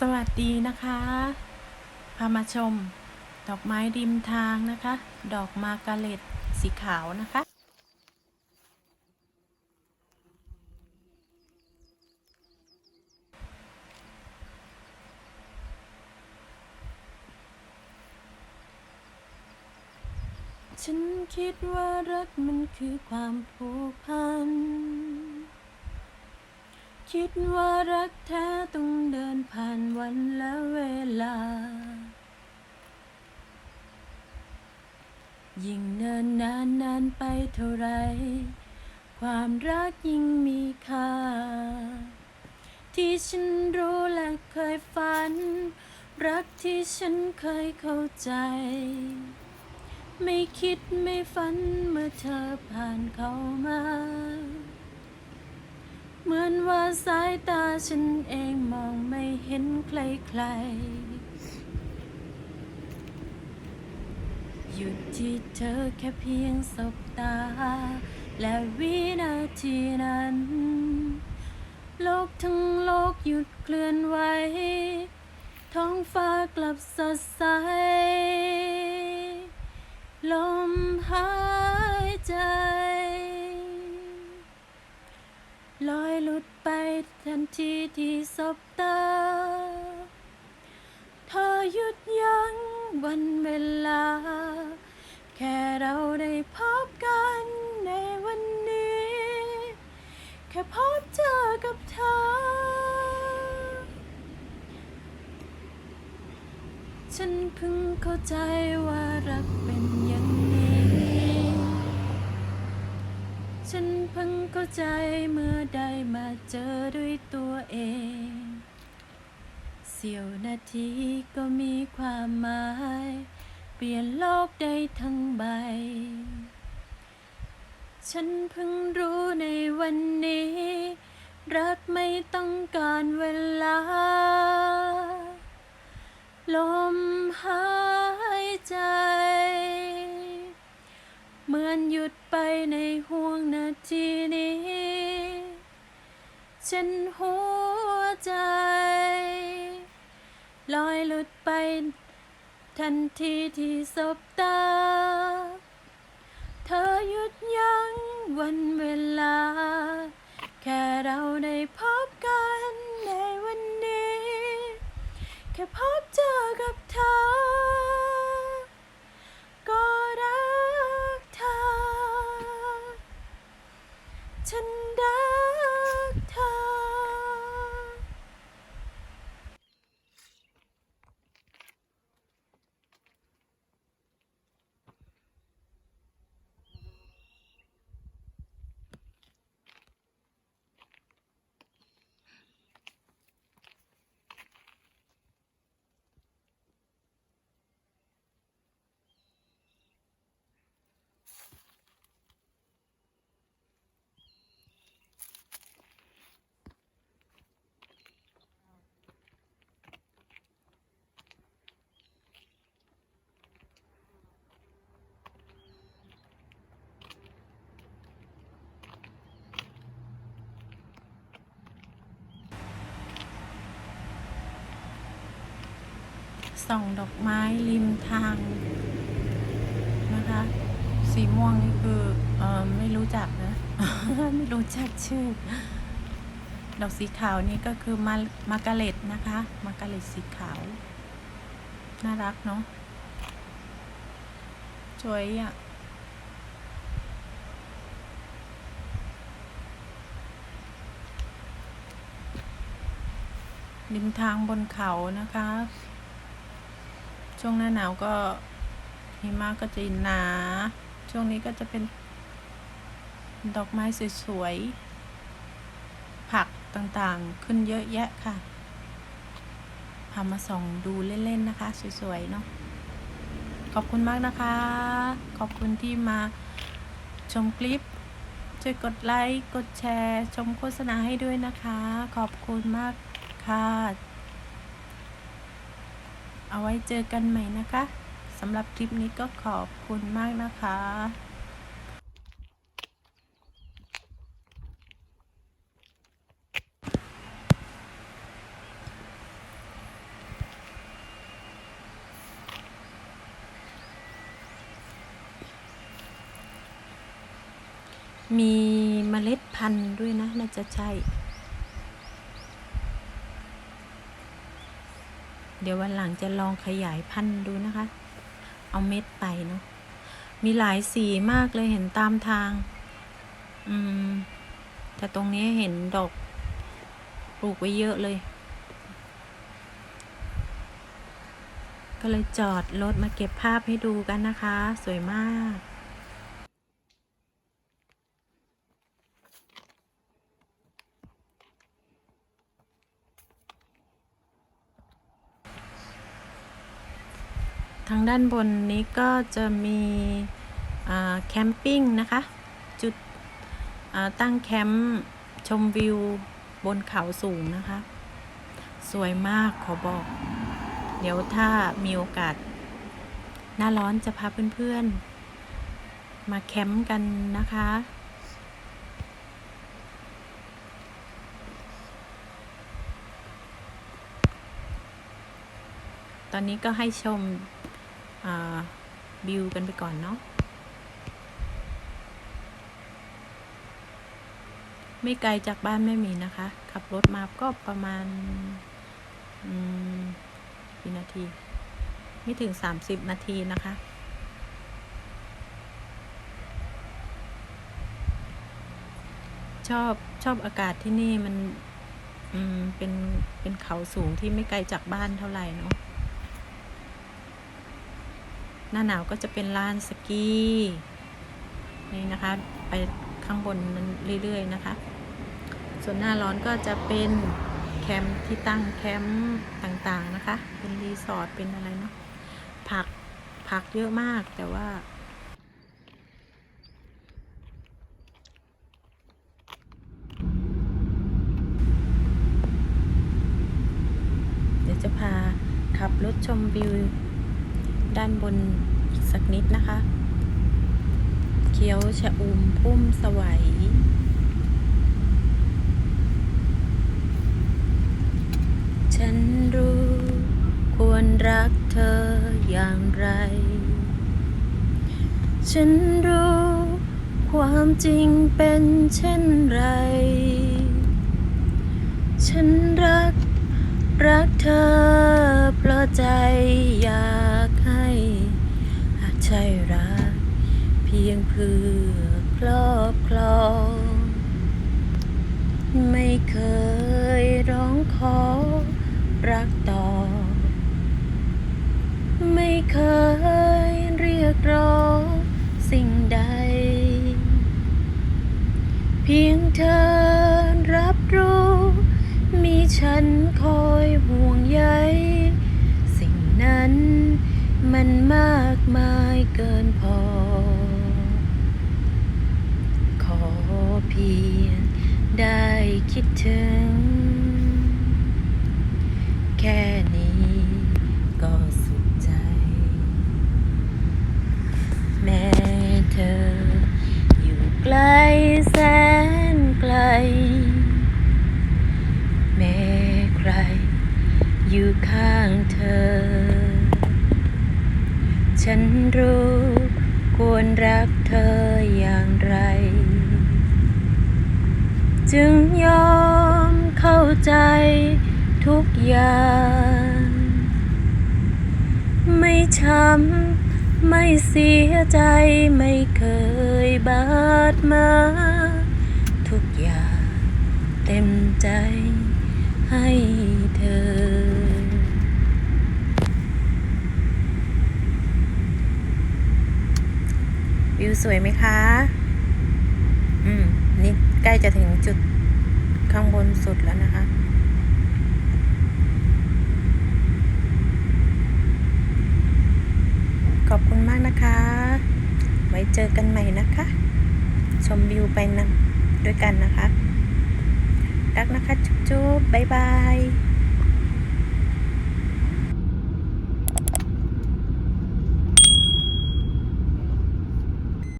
สวัสดีนะคะ พามาชม ดอกไม้ริมทางนะคะ ดอกมาการเล็ตสีขาวนะคะ ฉันคิดว่ารักมันคือความผูกพัน คิดว่ารักแท้ต้องเดินผ่านวันและเวลา ยิ่งเนินนานนานไปเท่าไร ความรักยิ่งมีค่า ที่ฉันรู้และเคยฝัน รักที่ฉันเคยเข้าใจ ไม่คิดไม่ฝันเมื่อเธอผ่านเข้ามา มือนว่าสายตาฉันเองมองไม่เห็นใครๆหยุดที่เธอแค่เพียงสบตา และวินาทีนั้น โลกทั้งโลกหยุดเคลื่อนไหวท้องฟ้ากลับสดใส ลมหายใจ ลอยหลุดไปทันทีที่สบตาเธอหยุดยั้งวันเวลา แค่เราได้พบกันในวันนี้ แค่พบเจอกับเธอ ฉันเพิ่งเข้าใจว่ารัก สี้ยวนาทีก็มีความหมาย เปลี่ยนโลกได้ทั้งใบ ฉันเพิ่งรู้ในวันนี้ รักไม่ต้องการเวลา ลมหายใจ เหมือนหยุดไปในห่วงนาทีนี้ ฉันหัวใจ ลอยหลุดไป ทันทีที่สบตา เธอหยุดยั้งวันเวลา แค่เราได้พบกันในวันนี้ แค่พบเจอกับเธอ ก็รักเธอ ฉันรักเธอ ส่องดอกไม้ริมทางนะคะ สีม่วงนี่คือเออไม่รู้จักนะ ไม่รู้จักชื่อ ดอกสีขาวนี่ก็คือมามาการเล็ตนะคะมาการเล็ตสีขาว น่ารักเนาะสวยอะริมทางบนเขานะคะ ช่วงหน้าหนาวก็หิมะก็จะหนา ช่วงนี้ก็จะเป็น ดอกไม้สวยๆ ผักต่างๆ ขึ้นเยอะแยะค่ะพามาส่องดูเล่นๆนะคะ สวยๆ เนาะ ขอบคุณมากนะคะ ขอบคุณที่มาชมคลิป ช่วยกดไลค์ กดแชร์ ชมโฆษณาให้ด้วยนะคะ ขอบคุณมากค่ะ เอาไว้เจอกันใหม่นะคะสำหรับคลิปนี้ก็ขอบคุณมากนะคะมีเมล็ดพันธุ์ด้วยนะน่าจะใช่ เดี๋ยววันหลังจะลองขยายพันธุ์ดูนะคะ เอาเม็ดไปเนาะ มีหลายสีมากเลยเห็นตามทาง อืม แต่ตรงนี้เห็นดอกปลูกไว้เยอะเลย ก็เลยจอดรถมาเก็บภาพให้ดูกันนะคะ สวยมาก ด้านบนนี้ก็จะมีแคมปิ้งนะคะ จุดตั้งแคมป์ชมวิวบนเขาสูงนะคะ สวยมากขอบอก เดี๋ยวถ้ามีโอกาส หน้าร้อนจะพาเพื่อนๆ มาแคมป์กันนะคะตอนนี้ก็ให้ชม อ่าวิวกันไปก่อนเนาะไม่ไกลจากบ้านไม่มีนะคะ ขับรถมาก็ประมาณกี่นาที ไม่ถึง30นาทีนะคะ ชอบชอบอากาศที่นี่มันมเป็นเป็นเขาสูงที่ไม่ไกลจากบ้านเท่าไหร่เนาะ หน้าหนาวก็จะเป็นลานสกีนี่นะคะ ไปข้างบนนั้นเรื่อยๆนะคะ ส่วนหน้าร้อนก็จะเป็นแคมป์ที่ตั้งแคมป์ต่างๆนะคะ เป็นรีสอร์ทเป็นอะไรเนาะผักผักเยอะมากแต่ว่าเดี๋ยวจะพาขับรถชมวิว ด้านบนสักนิดนะคะ เขียวชะอุ่มพุ่มสวัยฉันรู้ควรรักเธออย่างไร ฉันรู้ความจริงเป็นเช่นไร ฉันรักรักเธอเพราะใจอยาก ช่รัก เพียงเพื่อครอบครอง ไม่เคยร้องขอรักต่อ ไม่เคยเรียกร้องสิ่งใด เพียงเธอรับรู้ มีฉันคอยห่วงใย สิ่งนั้น มากมายเกินพอ ขอเพียงได้คิดถึง แค่นี้ก็สุขใจ แม้เธออยู่ใกล้ รู้ ควรรักเธออย่างไร จึงยอมเข้าใจทุกอย่าง ไม่ช้ำไม่เสียใจไม่เคยบาดหมา ทุกอย่างเต็มใจให้เธอ วิว สวยไหมคะ อืม นี่ใกล้จะถึงจุดข้างบนสุดแล้วนะคะ ขอบคุณมากนะคะ ไว้เจอกันใหม่นะคะ ชมวิวไปนำด้วยกันนะคะ รักนะคะ จุ๊บๆบ๊ายบาย